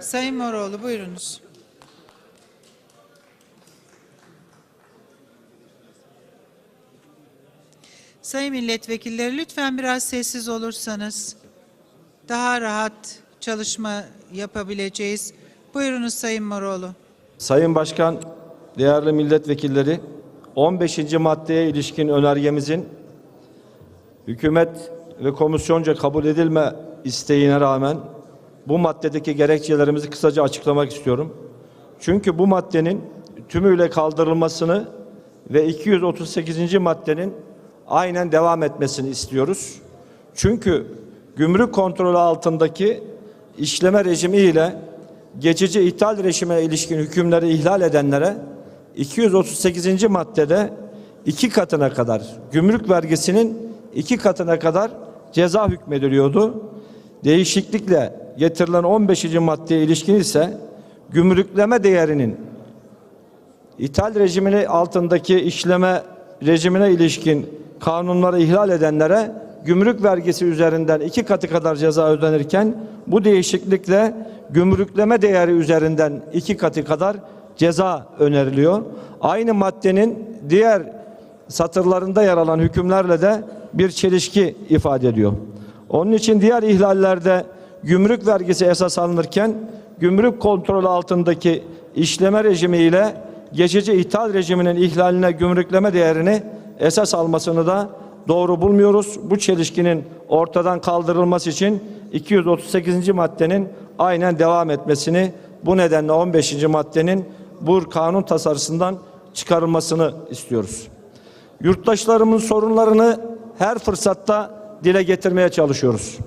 Sayın Moroğlu buyurunuz. Sayın milletvekilleri lütfen biraz sessiz olursanız daha rahat çalışma yapabileceğiz. Buyurunuz Sayın Moroğlu. Sayın Başkan, değerli milletvekilleri, 15. maddeye ilişkin önergemizin hükümet ve komisyonca kabul edilme isteğine rağmen bu maddedeki gerekçelerimizi kısaca açıklamak istiyorum. Çünkü bu maddenin tümüyle kaldırılmasını ve 238. maddenin aynen devam etmesini istiyoruz. Çünkü gümrük kontrolü altındaki işleme rejimi ile geçici ithal rejime ilişkin hükümleri ihlal edenlere 238. maddede iki katına kadar gümrük vergisinin iki katına kadar ceza hükmediliyordu. Değişiklikle getirilen 15. maddeye ilişkin ise gümrükleme değerinin ithal rejimini altındaki işleme rejimine ilişkin kanunları ihlal edenlere gümrük vergisi üzerinden iki katı kadar ceza ödenirken bu değişiklikle gümrükleme değeri üzerinden iki katı kadar ceza öneriliyor. Aynı maddenin diğer satırlarında yer alan hükümlerle de bir çelişki ifade ediyor. Onun için diğer ihlallerde gümrük vergisi esas alınırken gümrük kontrolü altındaki işleme rejimi ile geçici ithal rejiminin ihlaline gümrükleme değerini esas almasını da doğru bulmuyoruz. Bu çelişkinin ortadan kaldırılması için 238. maddenin aynen devam etmesini bu nedenle 15. maddenin bu kanun tasarısından çıkarılmasını istiyoruz. Yurttaşlarımın sorunlarını her fırsatta dile getirmeye çalışıyoruz.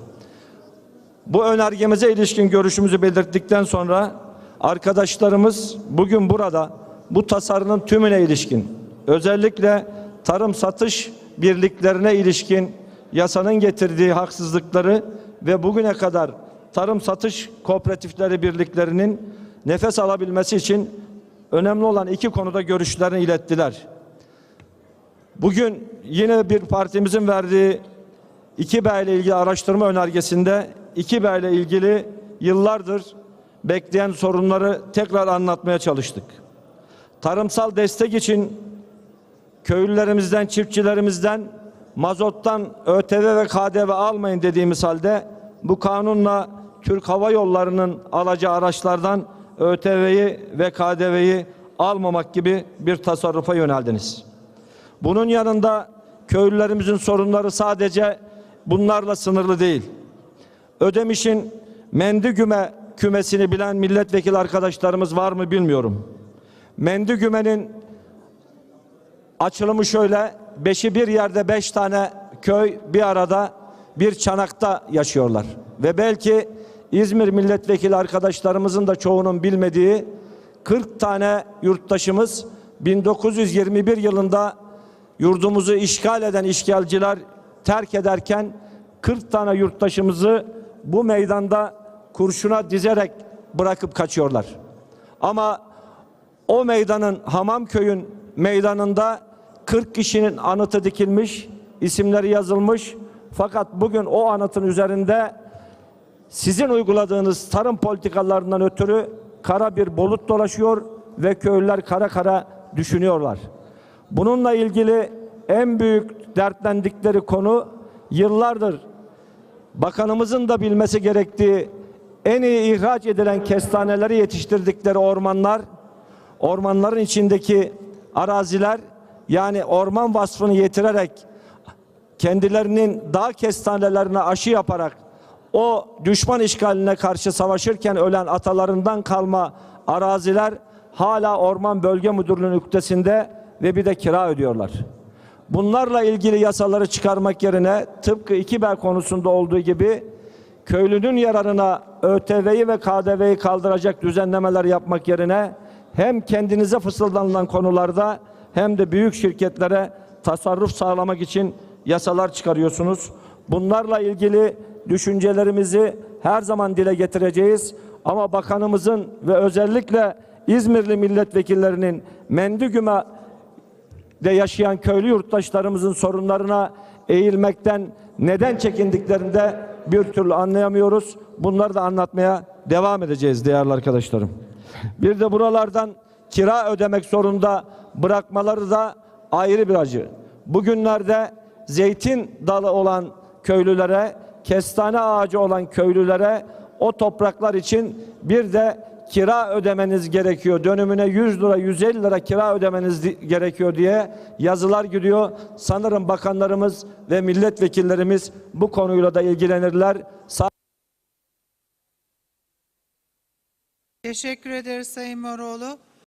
Bu önergemize ilişkin görüşümüzü belirttikten sonra arkadaşlarımız bugün burada bu tasarının tümüne ilişkin özellikle tarım satış birliklerine ilişkin yasanın getirdiği haksızlıkları ve bugüne kadar tarım satış kooperatifleri birliklerinin nefes alabilmesi için önemli olan iki konuda görüşlerini ilettiler. Bugün yine bir partimizin verdiği İki B ile ilgili araştırma önergesinde İki B ile ilgili yıllardır bekleyen sorunları tekrar anlatmaya çalıştık. Tarımsal destek için köylülerimizden, çiftçilerimizden mazottan ÖTV ve KDV almayın dediğimiz halde bu kanunla Türk Hava Yolları'nın alacağı araçlardan ÖTV'yi ve KDV'yi almamak gibi bir tasarrufa yöneldiniz. Bunun yanında köylülerimizin sorunları sadece bunlarla sınırlı değil. Ödemiş'in Mendigüme kümesini bilen milletvekili arkadaşlarımız var mı bilmiyorum. Mendigüme'nin açılımı şöyle. Beşi bir yerde beş tane köy bir arada bir çanakta yaşıyorlar. Ve belki İzmir milletvekili arkadaşlarımızın da çoğunun bilmediği 40 tane yurttaşımız 1921 yılında yurdumuzu işgal eden işgalciler terk ederken 40 tane yurttaşımızı bu meydanda kurşuna dizerek bırakıp kaçıyorlar. Ama o meydanın Hamamköy'ün meydanında 40 kişinin anıtı dikilmiş, isimleri yazılmış. Fakat bugün o anıtın üzerinde sizin uyguladığınız tarım politikalarından ötürü kara bir bulut dolaşıyor ve köylüler kara kara düşünüyorlar. Bununla ilgili en büyük dertlendikleri konu yıllardır bakanımızın da bilmesi gerektiği en iyi ihraç edilen kestaneleri yetiştirdikleri ormanlar, ormanların içindeki araziler yani orman vasfını yitirerek kendilerinin dağ kestanelerine aşı yaparak o düşman işgaline karşı savaşırken ölen atalarından kalma araziler hala Orman Bölge Müdürlüğü'nün üktesinde ve bir de kira ödüyorlar. Bunlarla ilgili yasaları çıkarmak yerine tıpkı 2B konusunda olduğu gibi köylünün yararına ÖTV'yi ve KDV'yi kaldıracak düzenlemeler yapmak yerine hem kendinize fısıldanılan konularda hem de büyük şirketlere tasarruf sağlamak için yasalar çıkarıyorsunuz. Bunlarla ilgili düşüncelerimizi her zaman dile getireceğiz. Ama bakanımızın ve özellikle İzmirli milletvekillerinin Mendigüme de yaşayan köylü yurttaşlarımızın sorunlarına eğilmekten neden çekindiklerinde bir türlü anlayamıyoruz. Bunları da anlatmaya devam edeceğiz değerli arkadaşlarım. Bir de buralardan kira ödemek zorunda bırakmaları da ayrı bir acı. Bugünlerde zeytin dalı olan köylülere, kestane ağacı olan köylülere o topraklar için bir de kira ödemeniz gerekiyor. Dönümüne 100 lira 150 lira kira ödemeniz gerekiyor diye yazılar gidiyor. Sanırım bakanlarımız ve milletvekillerimiz bu konuyla da ilgilenirler. Teşekkür ederiz Sayın Moroğlu.